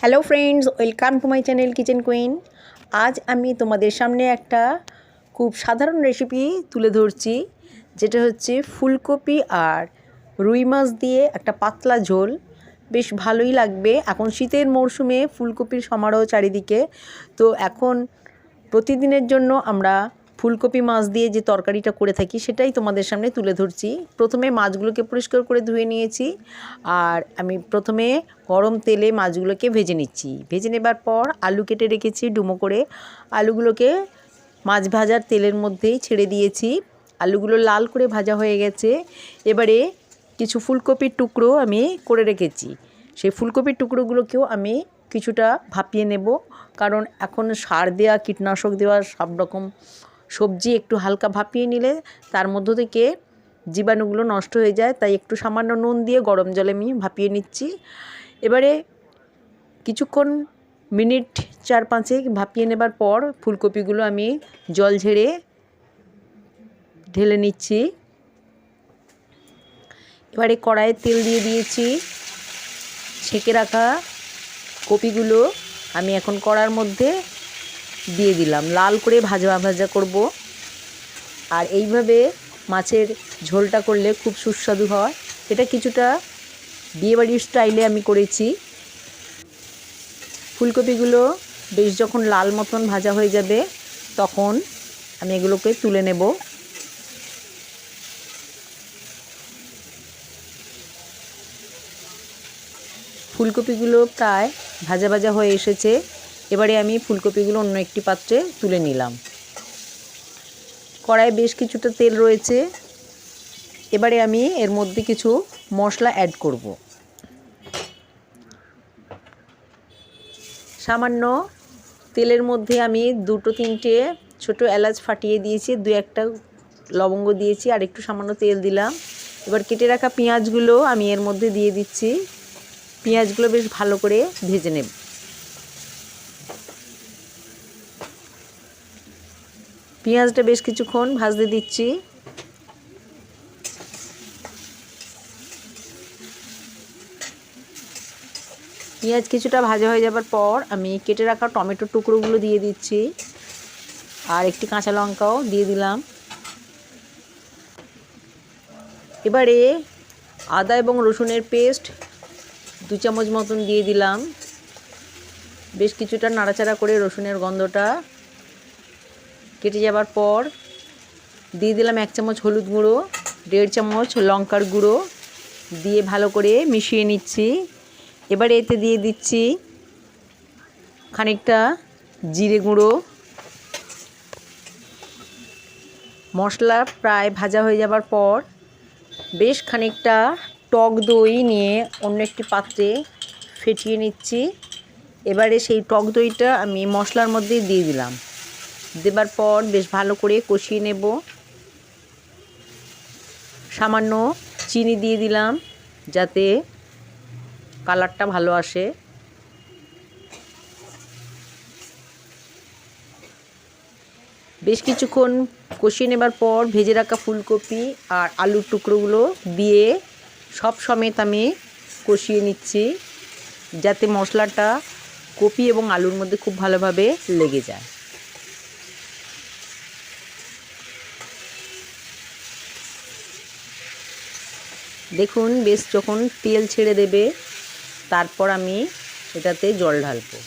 Hello friends, welcome to my channel kitchen queen. আজ আমি তোমাদের সামনে একটা খুব সাধারণ রেসিপি তুলে ধরছি, যেটা হচ্ছে ফুলকপি আর রুই মাছ দিয়ে একটা পাতলা ঝোল। বেশ ভালোই লাগবে। এখন শীতের মরশুমে ফুলকপির সমারোহ চারিদিকে। তো এখন প্রতিদিনের জন্য আমরা ফুলকপি মাছ দিয়ে যে তরকারিটা করে থাকি, সেটাই তোমাদের সামনে তুলে ধরছি। প্রথমে মাছগুলোকে পরিষ্কার করে ধুয়ে নিয়েছি, আর আমি প্রথমে গরম তেলে মাছগুলোকে ভেজে নিচ্ছি। ভেজে নেবার পর আলু কেটে রেখেছি ডুমো করে। আলুগুলোকে মাছ ভাজার তেলের মধ্যেই ছেড়ে দিয়েছি। আলুগুলো লাল করে ভাজা হয়ে গেছে। এবারে কিছু ফুলকপির টুকরো আমি করে রেখেছি। সেই ফুলকপির টুকরোগুলোকেও আমি কিছুটা ভাপিয়ে নেব, কারণ এখন সার দেওয়া কীটনাশক দেওয়া সব রকম সবজি একটু হালকা ভাপিয়ে নিলে তার মধ্য থেকে জীবাণুগুলো নষ্ট হয়ে যায়, তাই একটু সামান্য নুন দিয়ে গরম জলে আমি ভাপিয়ে নিচ্ছি। এবারে কিছুক্ষণ মিনিট চার পাঁচেক ভাপিয়ে নেবার পর ফুলকপিগুলো আমি জল ঝেড়ে ঢেলে নিচ্ছি। এবারে কড়াইয়ে তেল দিয়ে দিয়েছি, ছেঁকে রাখা কপিগুলো। আমি এখন কড়ার মধ্যে দিয়ে দিলাম। লাল করে ভাজা ভাজা করব। আর এইভাবে মাছের ঝোলটা করলে খুব সুস্বাদু হয়। এটা কিছুটা বিয়েবাড়ির স্টাইলে আমি করেছি। ফুলকপিগুলো বেশ যখন লাল মতন ভাজা হয়ে যাবে, তখন আমি এগুলোকে তুলে নেব। ফুলকপিগুলো প্রায় ভাজা ভাজা হয়ে এসেছে। এবারে আমি ফুলকপিগুলো অন্য একটি পাত্রে তুলে নিলাম। কড়াই বেশ কিছুটা তেল রয়েছে। এবারে আমি এর মধ্যে কিছু মশলা অ্যাড করব। সামান্য তেলের মধ্যে আমি দুটো তিনটে ছোট এলাচ ফাটিয়ে দিয়েছি, দু একটা লবঙ্গ দিয়েছি, আর একটু সামান্য তেল দিলাম। এবার কেটে রাখা পেঁয়াজগুলো আমি এর মধ্যে দিয়ে দিচ্ছি। পেঁয়াজগুলো বেশ ভালো করে ভেজে নেব। পেঁয়াজটা বেশ কিছুক্ষণ ভাজতে দিচ্ছি। পেঁয়াজ কিছুটা ভাজা হয়ে যাবার পর আমি কেটে রাখা টমেটোর টুকরোগুলো দিয়ে দিচ্ছি। আর একটি কাঁচা লঙ্কাও দিয়ে দিলাম। এবারে আদা এবং রসুনের পেস্ট দু চামচ মতন দিয়ে দিলাম। বেশ কিছুটা নাড়াচাড়া করে রসুনের গন্ধটা কেটে যাবার পর দিয়ে দিলাম এক চামচ হলুদ গুঁড়ো, দেড় চামচ লঙ্কার গুঁড়ো দিয়ে ভালো করে মিশিয়ে নিচ্ছি। এবারে এতে দিয়ে দিচ্ছি খানিকটা জিরে গুঁড়ো। মশলা প্রায় ভাজা হয়ে যাবার পর বেশ খানিকটা টক দই নিয়ে অন্য একটি পাত্রে ফেটিয়ে নিচ্ছি। এবারে সেই টক দইটা আমি মশলার মধ্যে দিয়ে দিলাম। দেবার পর বেশ ভালো করে কষিয়ে নেব। সামান্য চিনি দিয়ে দিলাম যাতে কালারটা ভালো আসে। বেশ কিছুক্ষণ কষিয়ে নেবার পর ভেজে রাখা ফুলকপি আর আলুর টুকরোগুলো দিয়ে সব সমেত আমি কষিয়ে নিচ্ছি যাতে মশলাটা কপি এবং আলুর মধ্যে খুব ভালোভাবে লেগে যায়। দেখুন, বেশ যখন তেল ছেড়ে দেবে, তারপর আমি এটাতে জল ঢালবো।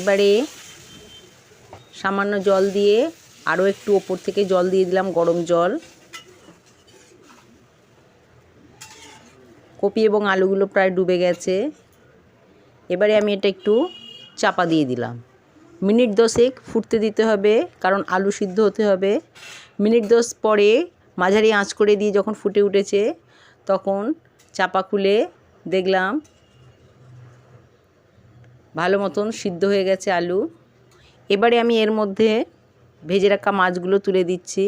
এবারে সামান্য জল দিয়ে আরও একটু ওপর থেকে জল দিয়ে দিলাম গরম জল। কপি এবং আলুগুলো প্রায় ডুবে গেছে। এবারে আমি এটা একটু চাপা দিয়ে দিলাম। মিনিট দশেক ফুটতে দিতে হবে, কারণ আলু সিদ্ধ হতে হবে। মিনিট দশ পরে মাঝারি আঁচ করে দিয়ে যখন ফুটে উঠেছে, তখন চাপা খুলে দেখলাম ভালো মতন সিদ্ধ হয়ে গেছে আলু। এবারে আমি এর মধ্যে ভেজে রাখা মাছগুলো তুলে দিচ্ছি।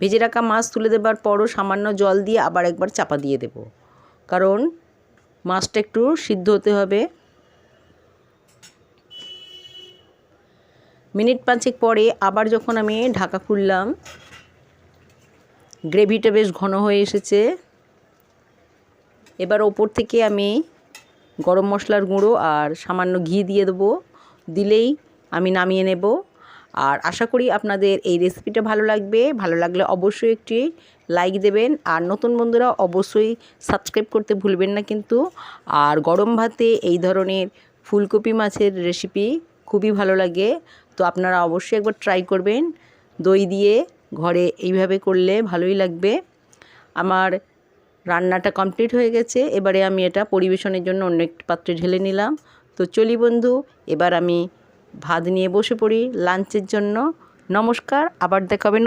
ভেজে রাখা মাছ তুলে দেবার পরও সামান্য জল দিয়ে আবার একবার চাপা দিয়ে দেব, কারণ মাছটা একটু সিদ্ধ হতে হবে। মিনিট পাঁচেক পরে আবার যখন আমি ঢাকা খুললাম, গ্রেভিটা বেশ ঘন হয়ে এসেছে। এবার ওপর থেকে আমি গরম মশলার গুঁড়ো আর সামান্য ঘি দিয়ে দেবো। দিলেই আমি নামিয়ে নেব। আর আশা করি আপনাদের এই রেসিপিটা ভালো লাগবে। ভালো লাগলে অবশ্যই একটি লাইক দেবেন। আর নতুন বন্ধুরা অবশ্যই সাবস্ক্রাইব করতে ভুলবেন না কিন্তু। আর গরম ভাতে এই ধরনের ফুলকপি মাছের রেসিপি খুবই ভালো লাগে। তো আপনারা অবশ্যই একবার ট্রাই করবেন। দই দিয়ে ঘরে এইভাবে করলে ভালোই লাগবে। আমার রান্নাটা কমপ্লিট হয়ে গেছে। এবারে আমি এটা পরিবেশনের জন্য অন্য একটি পাত্রে ঢেলে নিলাম। তো চলি বন্ধু, এবার আমি ভাত নিয়ে বসে পড়ি লাঞ্চের জন্য। নমস্কার, আবার দেখাবেন